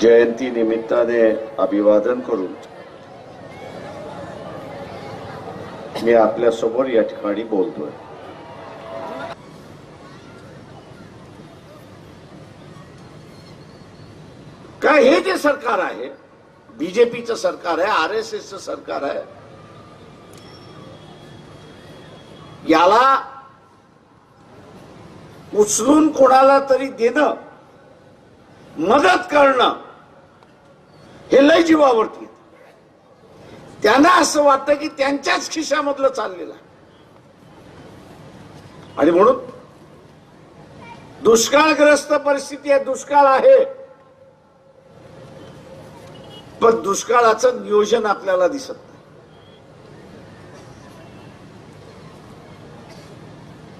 जयंती निमित्ताने अभिवादन करून मी आपल्यासमोर या ठिकाणी बोलतोय. काय हे जे सरकार आहे? बीजेपीचं सरकार आहे आर एस एसचं सरकार आहे. याला उचलून कोणाला तरी देणं मदत करणं हे लय जीवावरती येतं. त्यांना असं वाटतं की त्यांच्याच खिशामधलं चाललेलं आहे. आणि म्हणून दुष्काळग्रस्त परिस्थिती आहे दुष्काळ आहे. पण दुष्काळाचं नियोजन आपल्याला दिसत नाही.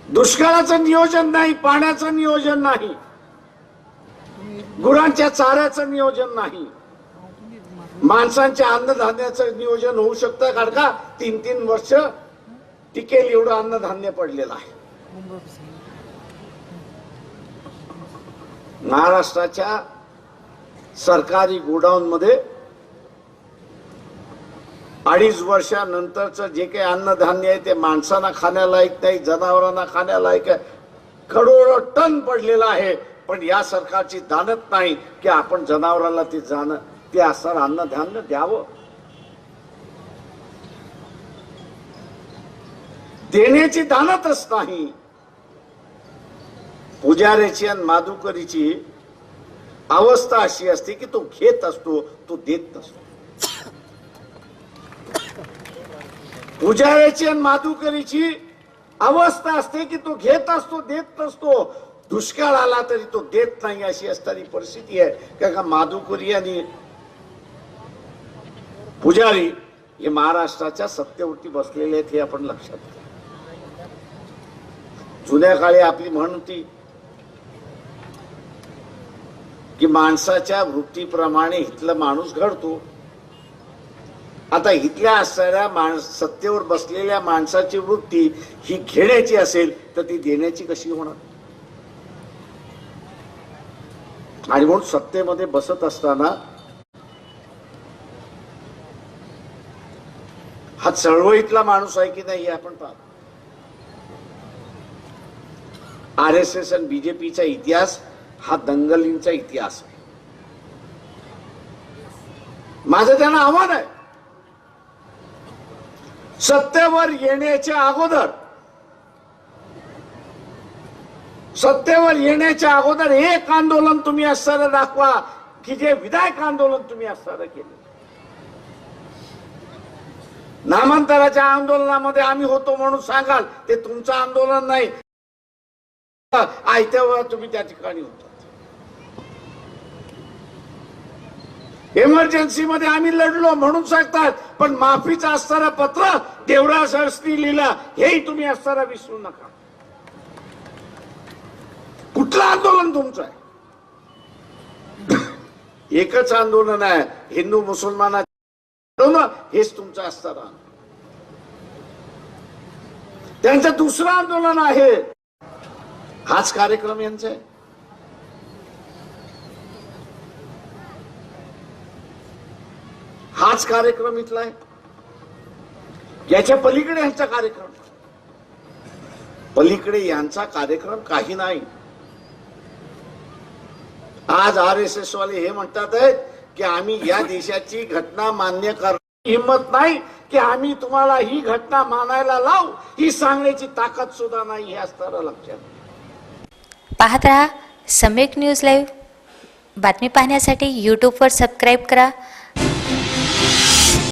दुष्काळाचं नियोजन नाही पाण्याचं नियोजन नाही. गुरांच्या चाऱ्याचं नियोजन नाही. माणसांच्या अन्नधान्याचं नियोजन होऊ शकतं कारण का? तीन तीन वर्ष टिकेल एवढं अन्नधान्य पडलेलं आहे. महाराष्ट्राच्या सरकारी गोडाऊन मध्ये अडीच वर्षानंतरचं जे काही अन्नधान्य आहे ते माणसांना खाण्यालायक नाही जनावरांना खाण्यालायक करोडो टन पडलेलं आहे. पण या सरकारची जाणत नाही की आपण जनावरांना ते जाणं ते असणार अन्नधान्य द्यावं. देण्याची दानातच नाही. पुजाऱ्याची आणि माधुकरीची अवस्था अशी असते की तो घेत असतो तो देत नसतो. पुजाऱ्याची आणि माधुकरीची अवस्था असते की तो घेत असतो देत नसतो. दुष्काळ आला तरी तो देत नाही अशी असणारी परिस्थिती आहे. का माधुकरी आणि पुजारी हे महाराष्ट्राच्या सत्तेवरती बसलेले आहेत हे आपण लक्षात घ्या. जुन्या काळी आपली म्हण होती की माणसाच्या वृत्तीप्रमाणे इथला माणूस घडतो. आता इथल्या असणाऱ्या माणस सत्तेवर बसलेल्या माणसाची वृत्ती ही घेण्याची असेल तर ती देण्याची कशी होणार? आणि म्हणून सत्तेमध्ये बसत असताना हा चळवळीतला माणूस आहे की नाही हे आपण पाहतो. आर एस एस आणि बीजेपीचा इतिहास हा दंगलींचा इतिहास आहे. माझं त्यांना आव्हान आहे. सत्तेवर येण्याच्या अगोदर सत्तेवर येण्याच्या अगोदर एक आंदोलन तुम्ही असताना दाखवा की जे विधायक आंदोलन तुम्ही असताना केलं. नामांतराच्या आंदोलनामध्ये आम्ही होतो म्हणून सांगाल ते तुमचं आंदोलन नाही. आयत्या वेळा तुम्ही त्या ठिकाणी होतात इमर्जन्सी मध्ये आम्ही लढलो म्हणून सांगतात पण माफीचं असताना पत्र देवराज सरस्नी लिहिलं हेही तुम्ही असताना विसरू नका. कुठलं आंदोलन तुमचं आहे? एकच आंदोलन आहे हिंदू ना हेच तुमचं असताना त्यांचं दुसरं आंदोलन आहे. हाच कार्यक्रम यांचा आहे. हाच कार्यक्रम इथला आहे. याच्या पलीकडे यांचा कार्यक्रम पलीकडे यांचा कार्यक्रम काही नाही. आज आर एस एस वाले हे म्हणतात आहेत की आम्ही या देशाची घटना मान्य कर हिंमत नाही की आम्ही तुम्हाला ही घटना मानायला लावू. ही सांगण्याची ताकद सुद्धा नाही हे असताना लक्षात पाहत राहा सम्यक न्यूज लाईव्ह. बातमी पाहण्यासाठी यूट्यूबवर सबस्क्राईब करा.